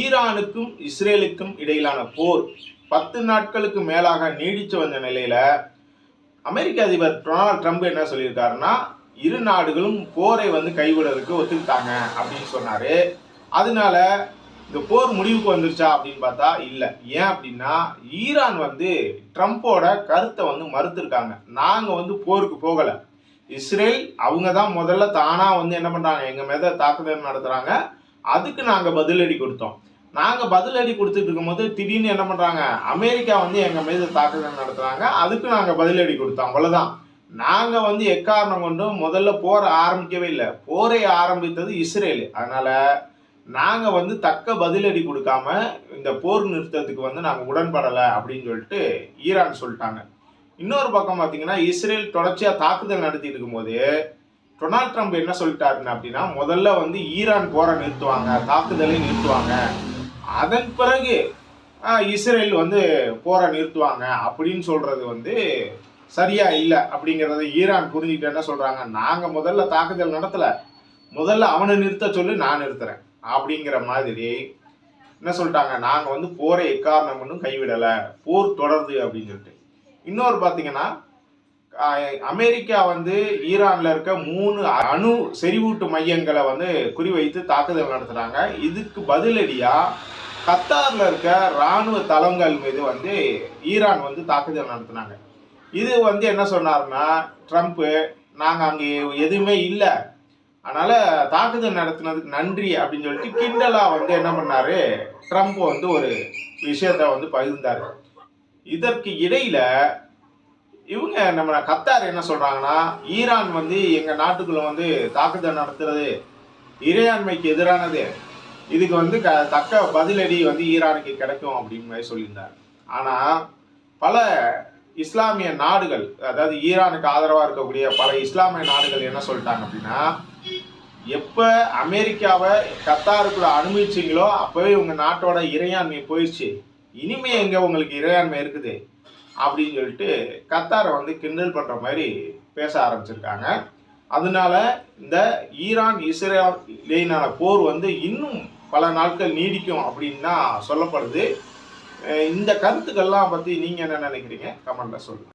ஈரானுக்கும் இஸ்ரேலுக்கும் இடையிலான போர் பத்து நாட்களுக்கு மேலாக நீடித்து வந்த நிலையில் அமெரிக்க அதிபர் டொனால்ட் ட்ரம்ப் என்ன சொல்லியிருக்காருன்னா இரு நாடுகளும் போரை வந்து கைவிடறதுக்கு ஒத்துக்கிட்டாங்க அப்படின்னு சொன்னார். அதனால இந்த போர் முடிவுக்கு வந்துருச்சா அப்படின்னு பார்த்தா இல்லை. ஏன் அப்படின்னா ஈரான் வந்து ட்ரம்ப்போட கருத்தை வந்து மறுத்திருக்காங்க. நாங்கள் வந்து போருக்கு போகலை. இஸ்ரேல் அவங்க தான் முதல்ல தானாக வந்து என்ன பண்ணுறாங்க எங்கள் மேலே தாக்குதல் நடத்துகிறாங்க அதுக்கு நாங்கள் பதிலடி கொடுத்தோம். நாங்கள் பதிலடி கொடுத்துட்டு இருக்கும்போது திடீர்னு என்ன பண்ணுறாங்க அமெரிக்கா வந்து எங்கள் மீது தாக்குதல் நடத்துகிறாங்க அதுக்கு நாங்கள் பதிலடி கொடுத்தோம். அவ்வளோதான் நாங்கள் வந்து எக்காரணம் கொண்டும் முதல்ல போரை ஆரம்பிக்கவே இல்லை. போரை ஆரம்பித்தது இஸ்ரேல். அதனால் நாங்கள் வந்து தக்க பதிலடி கொடுக்காம இந்த போர் நிறுத்தத்துக்கு வந்து நாங்கள் உடன்படலை அப்படின்னு சொல்லிட்டு ஈரான் சொல்லிட்டாங்க. இன்னொரு பக்கம் பார்த்தீங்கன்னா இஸ்ரேல் தொடர்ச்சியாக தாக்குதல் நடத்திட்டு இருக்கும்போது டொனால்ட் ட்ரம்ப் என்ன சொல்லிட்டாருன்னு அப்படின்னா முதல்ல வந்து ஈரான் போரை நிறுத்துவாங்க தாக்குதலை நிறுத்துவாங்க. அதன் பிறகு இஸ்ரேல் வந்து போரை நிறுத்துவாங்க அப்படின்னு சொல்கிறது வந்து சரியா இல்லை அப்படிங்கிறத ஈரான் புரிஞ்சுக்கிட்டு என்ன சொல்கிறாங்க நாங்கள் முதல்ல தாக்குதல் நடத்தலை. முதல்ல அவனை நிறுத்த சொல்லி நான் நிறுத்துறேன் அப்படிங்கிற மாதிரி என்ன சொல்லிட்டாங்க நாங்கள் வந்து போரை எக்காரணம் ஒன்றும் கைவிடலை போர் தொடருது அப்படின்னு சொல்லிட்டு. இன்னொரு பார்த்தீங்கன்னா அமெரிக்கா வந்து ஈரான்ல இருக்க மூணு அணு செறிவூட்டு மையங்களை வந்து குறிவைத்து தாக்குதல் நடத்துறாங்க. இதுக்கு பதிலடியா கத்தார்ல இருக்க ராணுவ தளங்கள் மீது வந்து ஈரான் வந்து தாக்குதல் நடத்துனாங்க. இது வந்து என்ன சொன்னாருன்னா ட்ரம்ப்பு நாங்கள் அங்கே எதுவுமே இல்லை. அதனால் தாக்குதல் நடத்தினதுக்கு நன்றி அப்படின்னு சொல்லிட்டு கிண்டலாக வந்து என்ன பண்ணார் ட்ரம்ப் வந்து ஒரு விஷயத்த வந்து பகிர்ந்தார். இதற்கு இடையில் இவங்க நம்ம கத்தார் என்ன சொல்கிறாங்கன்னா ஈரான் வந்து எங்கள் நாட்டுக்குள்ள வந்து தாக்குதல் நடத்துறது இறையாண்மைக்கு எதிரானது. இதுக்கு வந்து க தக்க பதிலடி வந்து ஈரானுக்கு கிடைக்கும் அப்படின்னு மாதிரி சொல்லியிருந்தார் ஆனால் பல இஸ்லாமிய நாடுகள் அதாவது ஈரானுக்கு ஆதரவாக இருக்கக்கூடிய பல இஸ்லாமிய நாடுகள் என்ன சொல்லிட்டாங்க அப்படின்னா எப்போ அமெரிக்காவை கத்தாருக்குள்ளே அனுமதிச்சிங்களோ அப்போவே உங்கள் நாட்டோட இறையாண்மை போயிடுச்சு. இனிமே எங்கே உங்களுக்கு இறையாண்மை இருக்குது? அப்படின்னு சொல்லிட்டு கத்தாரை வந்து கிண்டல் பண்ணுற மாதிரி பேச ஆரம்பிச்சிருக்காங்க. அதனால இந்த ஈரான் இஸ்ரேல் போர் வந்து இன்னும் பல நாட்கள் நீடிக்கும் அப்படின்னு தான் சொல்லப்படுது. இந்த கருத்துக்கள்லாம் பற்றி நீங்கள் என்ன நினைக்கிறீங்க? கமெண்ட்ல சொல்லுங்கள்